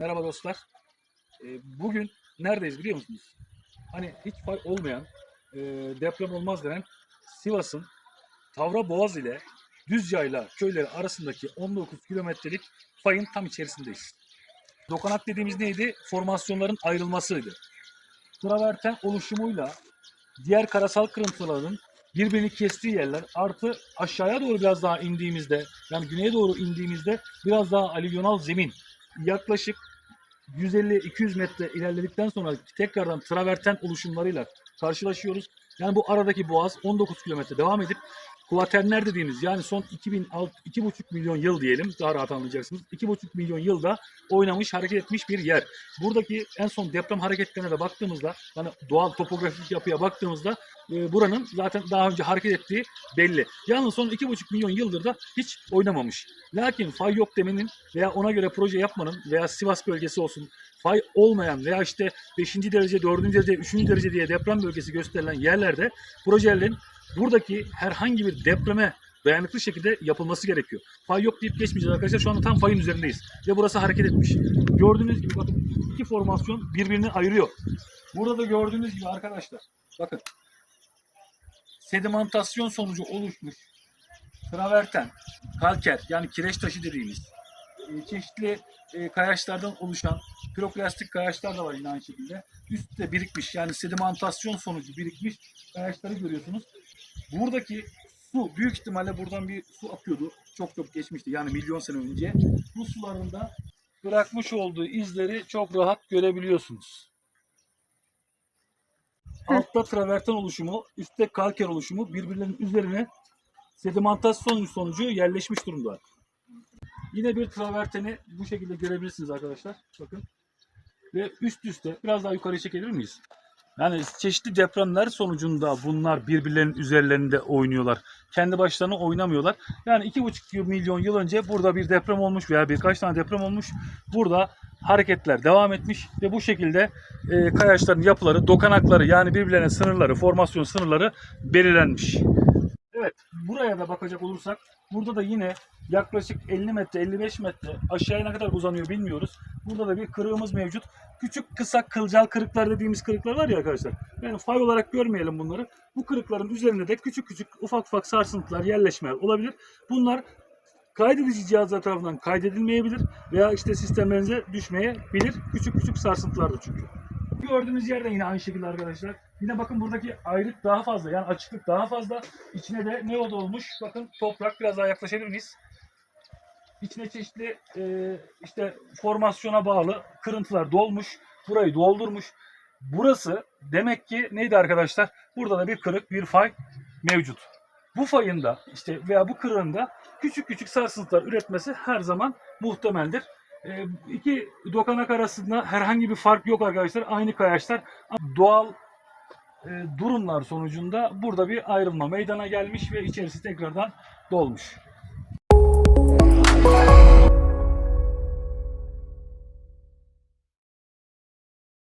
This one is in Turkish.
Merhaba dostlar. Ee, Bugün neredeyiz biliyor musunuz? Hani hiç fay olmayan, e, deprem olmaz denen Sivas'ın Tavra Boğaz ile Düzyayla köyleri arasındaki 19 kilometrelik fayın tam içerisindeyiz. Dokanak dediğimiz neydi? Formasyonların ayrılmasıydı. Traverten oluşumuyla diğer karasal kırıntıların birbirini kestiği yerler artı aşağıya doğru biraz daha indiğimizde yani güneye doğru indiğimizde biraz daha alüvyonal zemin yaklaşık 150-200 metre ilerledikten sonra tekrardan traverten oluşumlarıyla karşılaşıyoruz. Yani bu aradaki boğaz 19 kilometre devam edip kuaterner dediğimiz yani son 2006 2,5 milyon yıl diyelim daha rahat anlayacaksınız. 2,5 milyon yılda oynamış, hareket etmiş bir yer. Buradaki en son deprem hareketlerine de baktığımızda hani doğal topografik yapıya baktığımızda e, buranın zaten daha önce hareket ettiği belli. Yalnız son 2,5 milyon yıldır da hiç oynamamış. Lakin fay yok demenin veya ona göre proje yapmanın veya Sivas bölgesi olsun fay olmayan veya işte 5. derece, 4. derece, 3. derece diye deprem bölgesi gösterilen yerlerde projelerin buradaki herhangi bir depreme dayanıklı şekilde yapılması gerekiyor. Fay yok deyip geçmeyeceğiz arkadaşlar. Şu anda tam fayın üzerindeyiz. Ve burası hareket etmiş. Gördüğünüz gibi bakın iki formasyon birbirini ayırıyor. Burada da gördüğünüz gibi arkadaşlar bakın sedimentasyon sonucu oluşmuş traverten, kalker yani kireç taşı dediğimiz çeşitli e, kayaçlardan oluşan piroklastik kayaçlar da var yine aynı şekilde. Üstte birikmiş yani sedimentasyon sonucu birikmiş kayaçları görüyorsunuz. Buradaki su büyük ihtimalle buradan bir su akıyordu. Çok çok geçmişti yani milyon sene önce. Bu sularında bırakmış olduğu izleri çok rahat görebiliyorsunuz. Altta traverten oluşumu, üstte kalker oluşumu birbirlerinin üzerine sedimentasyon sonucu yerleşmiş durumda. Yine bir traverteni bu şekilde görebilirsiniz arkadaşlar. Bakın. Ve üst üste biraz daha yukarı çekebilir miyiz? Yani çeşitli depremler sonucunda bunlar birbirlerinin üzerlerinde oynuyorlar. Kendi başlarına oynamıyorlar. Yani iki buçuk milyon yıl önce burada bir deprem olmuş veya birkaç tane deprem olmuş. Burada hareketler devam etmiş ve bu şekilde e, kayaçların yapıları, dokanakları yani birbirlerine sınırları, formasyon sınırları belirlenmiş. Evet, buraya da bakacak olursak burada da yine yaklaşık 50 metre, 55 metre aşağıya ne kadar uzanıyor bilmiyoruz. Burada da bir kırığımız mevcut. Küçük kısa kılcal kırıklar dediğimiz kırıklar var ya arkadaşlar. Yani fay olarak görmeyelim bunları. Bu kırıkların üzerinde de küçük küçük ufak ufak sarsıntılar, yerleşmeler olabilir. Bunlar kaydedici cihazlar tarafından kaydedilmeyebilir veya işte sistemlerinize düşmeyebilir. Küçük küçük sarsıntılardır çünkü. Gördüğünüz yerde yine aynı şekilde arkadaşlar. Yine bakın buradaki ayrık daha fazla. Yani açıklık daha fazla. İçine de ne oldu olmuş? Bakın toprak biraz daha yaklaşabilir miyiz? İçine çeşitli e, işte formasyona bağlı kırıntılar dolmuş. Burayı doldurmuş. Burası demek ki neydi arkadaşlar? Burada da bir kırık, bir fay mevcut. Bu fayın da işte veya bu kırığın da küçük küçük sarsıntılar üretmesi her zaman muhtemeldir. E, iki dokanak arasında herhangi bir fark yok arkadaşlar. Aynı kayaçlar. Doğal e, durumlar sonucunda burada bir ayrılma meydana gelmiş ve içerisi tekrardan dolmuş.